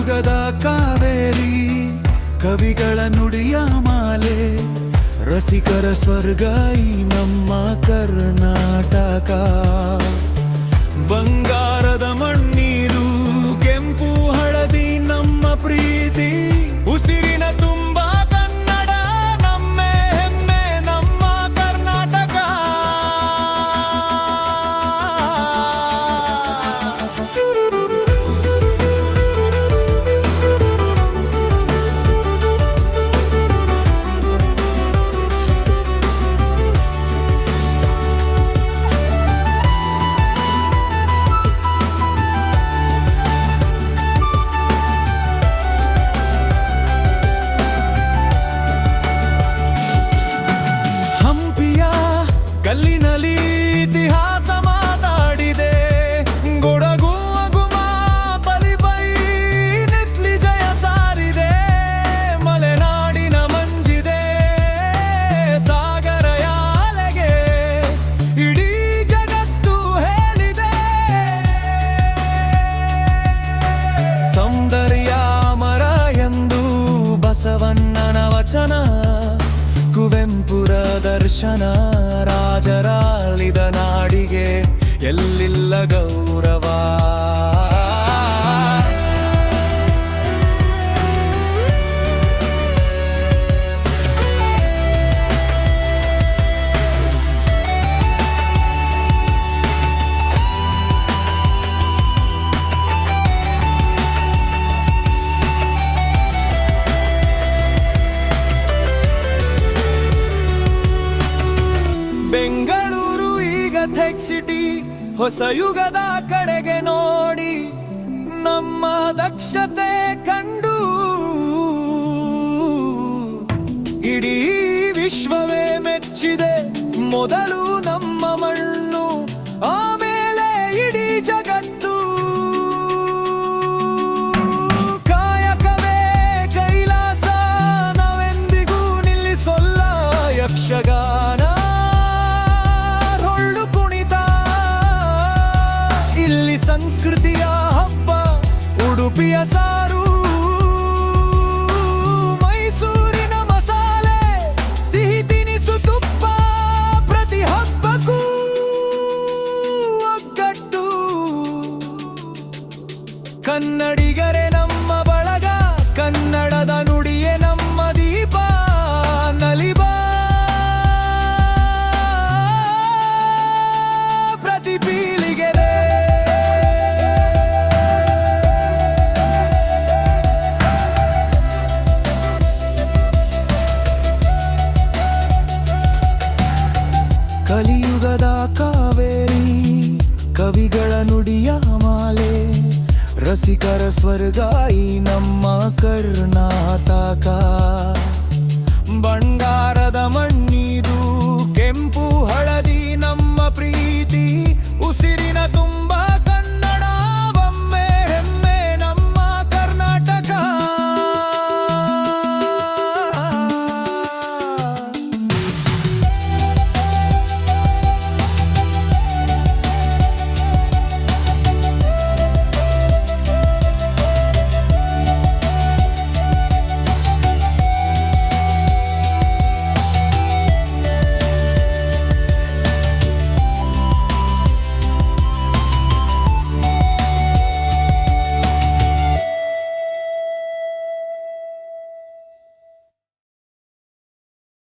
ಯುಗದ ಕಾವೇರಿ ಕವಿಗಳ ನುಡಿಯ ಮಾಲೆ ರಸಿಕರ ಸ್ವರ್ಗ ಈ ನಮ್ಮ ಕರ್ಣ. ದರ್ಶನ ರಾಜರಾಳಿದ ನಾಡಿಗೆ ಎಲ್ಲಿಲ್ಲ ಗೌರವ? ಸಿಟಿ ಹೊಸ ಯುಗದ ಕಡೆಗೆ ನೋಡಿ ನಮ್ಮ ದಕ್ಷತೆ ಕಂಡು. ಇಡೀ ವಿಶ್ವವೇ ಮೆಚ್ಚಿದೆ ಮೊದಲು ನಮ್ಮ ಮಣ್ಣು, ಆಮೇಲೆ ಇಡೀ ಜಗತ್ತು. ಕನ್ನಡಿಗರೇ ನಮ್ಮ ಬಳಗ, ಕನ್ನಡದ ನುಡಿಯೇ ನಮ್ಮ ದೀಪ. ನಲಿಬ. ಪ್ರತಿ ಪೀಳಿಗೆರೆ ಕಲಿಯುಗದ ಕಾವೇರಿ, ಕವಿಗಳ ನುಡಿಯ ಮಾಲೆ. ರಸಿಕರ ಸ್ವರ್ಗಾಯಿ ನಮ್ಮ ಕರ್ನಾಟಕ. ಬಂಗಾರದ ಮಣ್ಣಿದು ಕೆಂಪು ಹಳದಿ